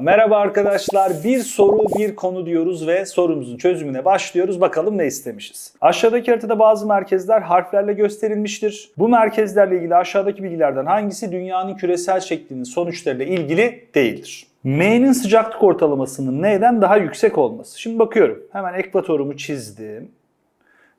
Merhaba arkadaşlar. Bir soru bir konu diyoruz ve sorumuzun çözümüne başlıyoruz. Bakalım ne istemişiz. Aşağıdaki haritada bazı merkezler harflerle gösterilmiştir. Bu merkezlerle ilgili aşağıdaki bilgilerden hangisi dünyanın küresel şeklinin sonuçlarıyla ilgili değildir? M'nin sıcaklık ortalamasının N'den daha yüksek olması. Şimdi bakıyorum. Hemen ekvatorumu çizdim.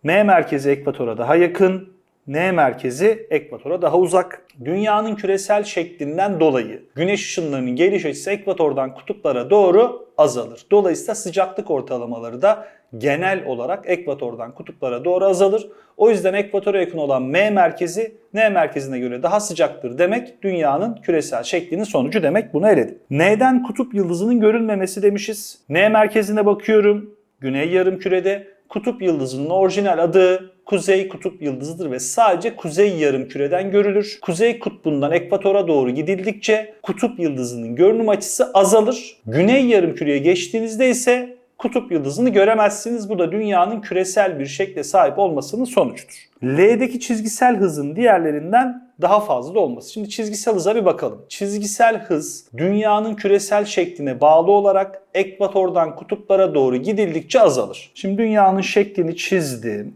M merkezi ekvatora daha yakın, N merkezi ekvatora daha uzak. Dünyanın küresel şeklinden dolayı güneş ışınlarının geliş açısı ekvatordan kutuplara doğru azalır. Dolayısıyla sıcaklık ortalamaları da genel olarak ekvatordan kutuplara doğru azalır. O yüzden ekvatora yakın olan M merkezi N merkezine göre daha sıcaktır demek dünyanın küresel şeklinin sonucu demek bunu eledim. N'den kutup yıldızının görülmemesi demişiz. N merkezine bakıyorum. Güney yarımkürede kutup yıldızının orijinal adı Kuzey Kutup Yıldızı'dır ve sadece Kuzey Yarımküre'den görülür. Kuzey Kutbu'ndan ekvatora doğru gidildikçe Kutup Yıldızı'nın görünüm açısı azalır. Güney Yarımküre'ye geçtiğinizde ise Kutup Yıldızı'nı göremezsiniz. Bu da dünyanın küresel bir şekle sahip olmasının sonucudur. L'deki çizgisel hızın diğerlerinden daha fazla olması. Şimdi çizgisel hıza bir bakalım. Çizgisel hız dünyanın küresel şekline bağlı olarak ekvatordan kutuplara doğru gidildikçe azalır. Şimdi dünyanın şeklini çizdim.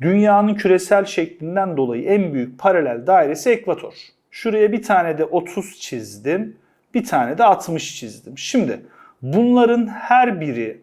Dünyanın küresel şeklinden dolayı en büyük paralel dairesi ekvator. Şuraya bir tane de 30 çizdim. Bir tane de 60 çizdim. Şimdi bunların her biri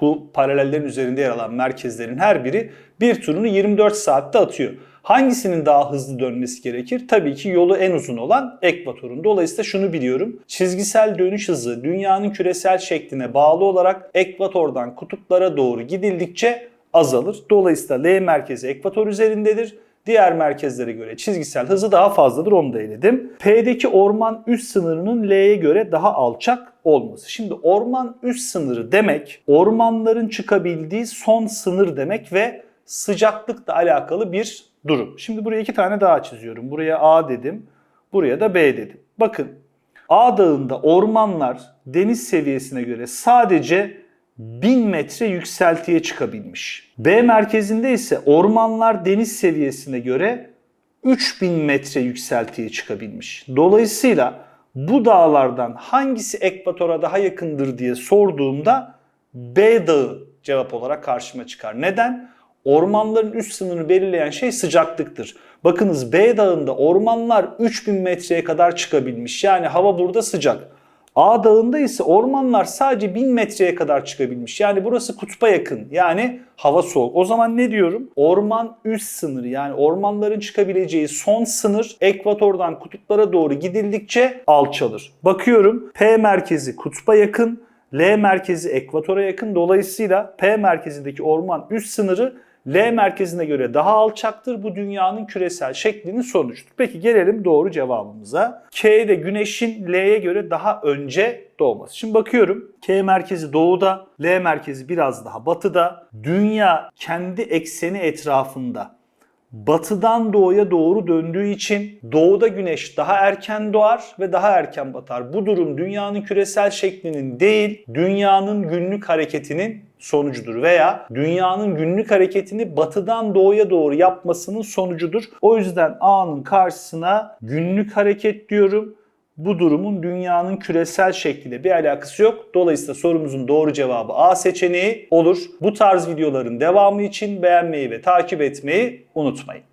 bu paralellerin üzerinde yer alan merkezlerin her biri bir turunu 24 saatte atıyor. Hangisinin daha hızlı dönmesi gerekir? Tabii ki yolu en uzun olan ekvatorun. Dolayısıyla şunu biliyorum. Çizgisel dönüş hızı dünyanın küresel şekline bağlı olarak ekvatordan kutuplara doğru gidildikçe azalır. Dolayısıyla L merkezi ekvator üzerindedir. Diğer merkezlere göre çizgisel hızı daha fazladır onu da eledim. P'deki orman üst sınırının L'ye göre daha alçak olması. Şimdi orman üst sınırı demek ormanların çıkabildiği son sınır demek ve sıcaklıkla alakalı bir durum. Şimdi buraya iki tane daha çiziyorum. Buraya A dedim. Buraya da B dedim. Bakın A dağında ormanlar deniz seviyesine göre sadece 1000 metre yükseltiye çıkabilmiş. B merkezinde ise ormanlar deniz seviyesine göre 3000 metre yükseltiye çıkabilmiş. Dolayısıyla bu dağlardan hangisi ekvatora daha yakındır diye sorduğumda B dağı cevap olarak karşıma çıkar. Neden? Ormanların üst sınırını belirleyen şey sıcaklıktır. Bakınız B dağında ormanlar 3000 metreye kadar çıkabilmiş. Yani hava burada sıcak. A dağında ise ormanlar sadece 1000 metreye kadar çıkabilmiş. Yani burası kutba yakın. Yani hava soğuk. O zaman ne diyorum? Orman üst sınırı yani ormanların çıkabileceği son sınır ekvatordan kutuplara doğru gidildikçe alçalır. Bakıyorum P merkezi kutba yakın. L merkezi ekvatora yakın. Dolayısıyla P merkezindeki orman üst sınırı L merkezine göre daha alçaktır. Bu dünyanın küresel şeklinin sonucudur. Peki gelelim doğru cevabımıza. K'de güneşin L'ye göre daha önce doğması. Şimdi bakıyorum K merkezi doğuda, L merkezi biraz daha batıda. Dünya kendi ekseni etrafında batıdan doğuya doğru döndüğü için doğuda güneş daha erken doğar ve daha erken batar. Bu durum dünyanın küresel şeklinin değil, dünyanın günlük hareketinin sonucudur veya dünyanın günlük hareketini batıdan doğuya doğru yapmasının sonucudur. O yüzden A'nın karşısına günlük hareket diyorum. Bu durumun dünyanın küresel şekliyle bir alakası yok. Dolayısıyla sorumuzun doğru cevabı A seçeneği olur. Bu tarz videoların devamı için beğenmeyi ve takip etmeyi unutmayın.